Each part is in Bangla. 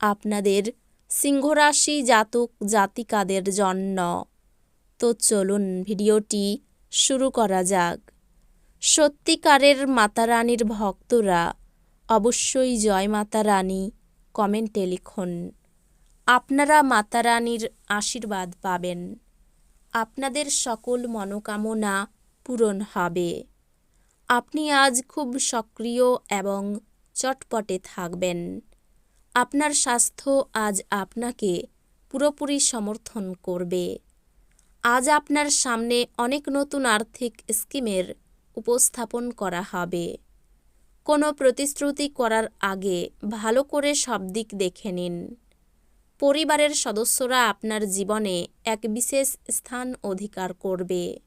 আপনাদের সিংহরাশি জাতক জাতিকাদের জন্য। তো চলুন ভিডিওটি শুরু করা যাক। সত্যিকারের মাতারানীর ভক্তরা অবশ্যই জয় মাতা রানী কমেন্টে লিখুন। আপনারা মাতারানীর আশীর্বাদ পাবেন। আপনাদের সকল মনোকামনা পূরণ হবে। আপনি আজ খুব সক্রিয় এবং চটপটে থাকবেন। আপনার স্বাস্থ্য আজ আপনাকে পুরোপুরি সমর্থন করবে। আজ আপনার সামনে অনেক নতুন আর্থিক স্কিমের উপস্থাপন করা হবে। কোনো প্রতিশ্রুতি করার আগে ভালো করে সব দিক দেখে নিন। পরিবারের সদস্যরা আপনার জীবনে এক বিশেষ স্থান অধিকার করবে।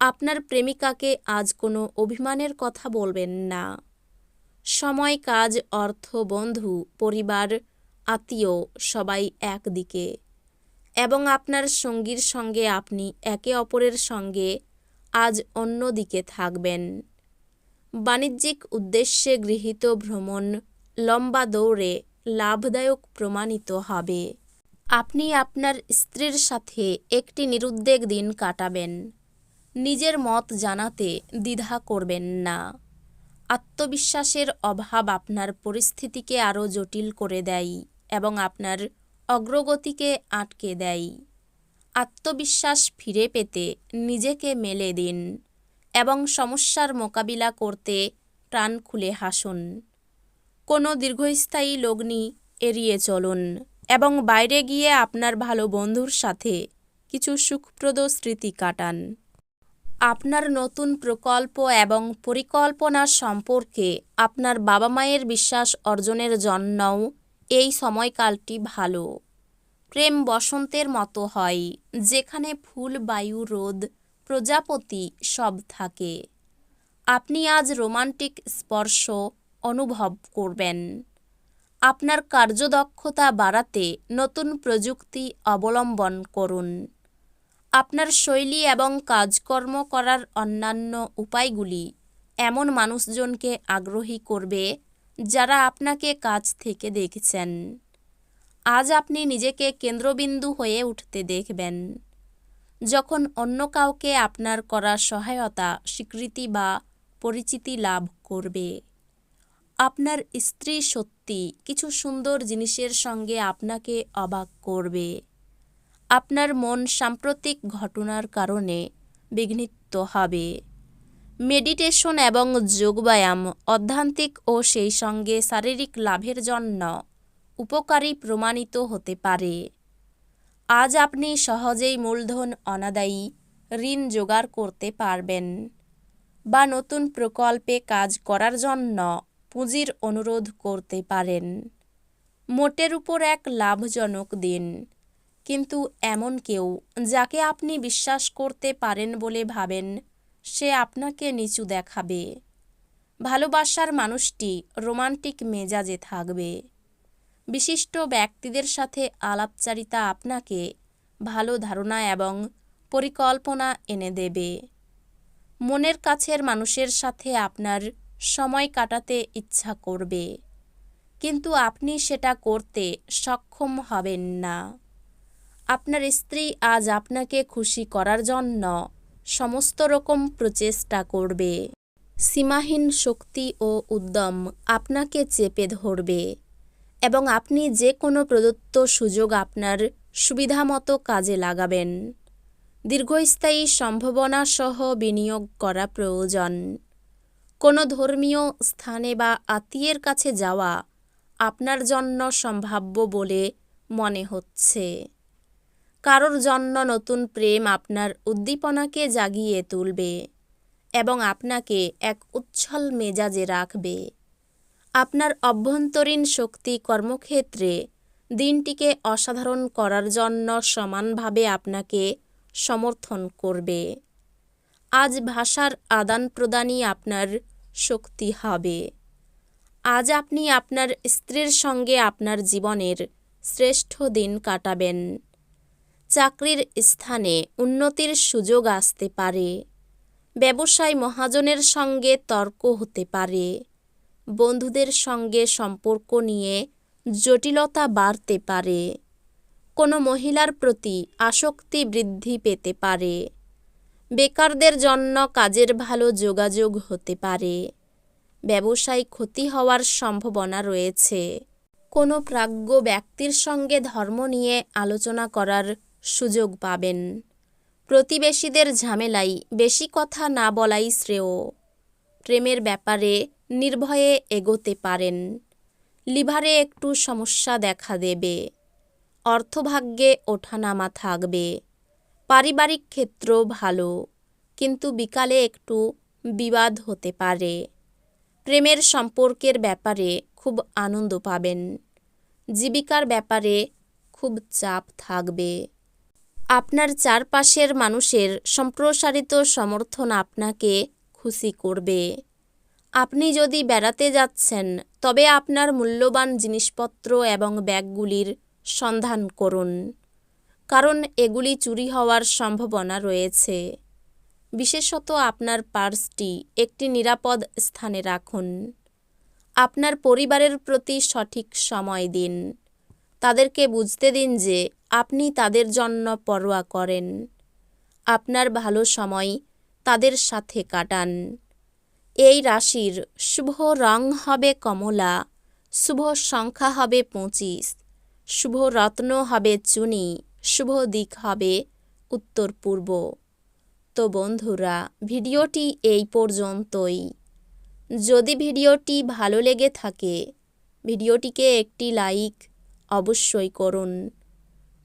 আপনার প্রেমিকাকে আজ কোনো অভিমানের কথা বলবেন না। সময়, কাজ, অর্থ, বন্ধু, পরিবার, আত্মীয় সবাই একদিকে এবং আপনার সঙ্গীর সঙ্গে আপনি একে অপরের সঙ্গে আজ অন্য দিকে থাকবেন। বাণিজ্যিক উদ্দেশ্যে গৃহীত ভ্রমণ লম্বা দৌড়ে লাভদায়ক প্রমাণিত হবে। আপনি আপনার স্ত্রীর সাথে একটি নিরুদ্বেগ দিন কাটাবেন। নিজের মত জানাতে দ্বিধা করবেন না। আত্মবিশ্বাসের অভাব আপনার পরিস্থিতিকে আরও জটিল করে দেয় এবং আপনার অগ্রগতিকে আটকে দেয়। আত্মবিশ্বাস ফিরে পেতে নিজেকে মেলে দিন এবং সমস্যার মোকাবিলা করতে প্রাণ খুলে হাসুন। কোনো দীর্ঘস্থায়ী লগ্নি এড়িয়ে চলুন এবং বাইরে গিয়ে আপনার ভালো বন্ধুর সাথে কিছু সুখপ্রদ স্মৃতি কাটান। আপনার নতুন প্রকল্প এবং পরিকল্পনা সম্পর্কে আপনার বাবা মায়ের বিশ্বাস অর্জনের জন্যও এই সময়কালটি ভালো। প্রেম বসন্তের মতো হয়, যেখানে ফুল, বায়ু, রোদ, প্রজাপতি সব থাকে। আপনি আজ রোমান্টিক স্পর্শ অনুভব করবেন। আপনার কার্যদক্ষতা বাড়াতে নতুন প্রযুক্তি অবলম্বন করুন। আপনার শৈলী এবং কাজকর্ম করার অন্যান্য উপায়গুলি এমন মানুষজনকে আগ্রহী করবে যারা আপনাকে কাজ থেকে দেখছেন। আজ আপনি নিজেকে কেন্দ্রবিন্দু হয়ে উঠতে দেখবেন। যখন অন্য কাউকে আপনার করা সহায়তা, স্বীকৃতি বা পরিচিতি লাভ করবে, আপনার স্ত্রী সত্যি কিছু সুন্দর জিনিসের সঙ্গে আপনাকে অবাক করবে। আপনার মন সাম্প্রতিক ঘটনার কারণে বিঘ্নিত হবে। মেডিটেশন এবং যোগব্যায়াম অধ্যান্তিক ও সেই সঙ্গে শারীরিক লাভের জন্য উপকারী প্রমাণিত হতে পারে। আজ আপনি সহজেই মূলধন অনাদায়ী ঋণ জোগাড় করতে পারবেন বা নতুন প্রকল্পে কাজ করার জন্য পুঁজির অনুরোধ করতে পারেন। মোটের উপর এক লাভজনক দিন। কিন্তু এমন কেউ যাকে আপনি বিশ্বাস করতে পারেন বলে ভাবেন, সে আপনাকে নিচু দেখাবে। ভালোবাসার মানুষটি রোমান্টিক মেজাজে থাকবে। বিশিষ্ট ব্যক্তিদের সাথে আলাপচারিতা আপনাকে ভালো ধারণা এবং পরিকল্পনা এনে দেবে। মনের কাছের মানুষের সাথে আপনার সময় কাটাতে ইচ্ছা করবে, কিন্তু আপনি সেটা করতে সক্ষম হবেন না। আপনার স্ত্রী আজ আপনাকে খুশি করার জন্য সমস্ত রকম প্রচেষ্টা করবে। সীমাহীন শক্তি ও উদ্যম আপনাকে চেপে ধরবে এবং আপনি যে কোনো প্রদত্ত সুযোগ আপনার সুবিধামতো কাজে লাগাবেন। দীর্ঘস্থায়ী সম্ভাবনা সহ বিনিয়োগ করা প্রয়োজন। কোনো ধর্মীয় স্থানে বা আত্মীয়ের কাছে যাওয়া আপনার জন্য সম্ভাব্য বলে মনে হচ্ছে। কারোর জন্য নতুন প্রেম আপনার উদ্দীপনাকে জাগিয়ে তুলবে এবং আপনাকে এক উচ্ছল মেজাজে রাখবে। আপনার অভ্যন্তরীণ শক্তি কর্মক্ষেত্রে দিনটিকে অসাধারণ করার জন্য সমানভাবে আপনাকে সমর্থন করবে। আজ ভাষার আদান প্রদানই আপনার শক্তি হবে। আজ আপনি আপনার স্ত্রীর সঙ্গে আপনার জীবনের শ্রেষ্ঠ দিন কাটাবেন। চাকরির স্থানে উন্নতির সুযোগ আসতে পারে। ব্যবসায় মহাজনের সঙ্গে তর্ক হতে পারে। বন্ধুদের সঙ্গে সম্পর্ক নিয়ে জটিলতা বাড়তে পারে। কোনো মহিলার প্রতি আসক্তি বৃদ্ধি পেতে পারে। বেকারদের জন্য কাজের ভালো যোগাযোগ হতে পারে। ব্যবসায় ক্ষতি হওয়ার সম্ভাবনা রয়েছে। কোনো প্রাজ্ঞ ব্যক্তির সঙ্গে ধর্ম নিয়ে আলোচনা করার সুযোগ পাবেন। প্রতিবেশীদের ঝামেলাই বেশি কথা না বলাই শ্রেয়। প্রেমের ব্যাপারে নির্ভয়ে এগোতে পারেন। লিভারে একটু সমস্যা দেখা দেবে। অর্থভাগ্যে ওঠানামা থাকবে। পারিবারিক ক্ষেত্র ভালো, কিন্তু বিকালে একটু বিবাদ হতে পারে। প্রেমের সম্পর্কের ব্যাপারে খুব আনন্দ পাবেন। জীবিকার ব্যাপারে খুব চাপ থাকবে। আপনার চারপাশের মানুষের সম্প্রসারিত সমর্থন আপনাকে খুশি করবে। আপনি যদি বেড়াতে যাচ্ছেন, তবে আপনার মূল্যবান জিনিসপত্র এবং ব্যাগগুলির সন্ধান করুন, কারণ এগুলি চুরি হওয়ার সম্ভাবনা রয়েছে। বিশেষত আপনার পার্সটি একটি নিরাপদ স্থানে রাখুন। আপনার পরিবারের প্রতি সঠিক সময় দিন। তাদেরকে বুঝতে দিন যে আপনি তাদের জন্য পরোয়া করেন। আপনার ভালো সময় তাদের সাথে কাটান। এই রাশির শুভ রং হবে কমলা, শুভ সংখ্যা হবে পঁচিশ, শুভ রত্ন হবে চুনি, শুভ দিক হবে উত্তর পূর্ব। তো বন্ধুরা, ভিডিওটি এই পর্যন্তই। যদি ভিডিওটি ভালো লেগে থাকে, ভিডিওটিকে একটি লাইক অবশ্যই করুন।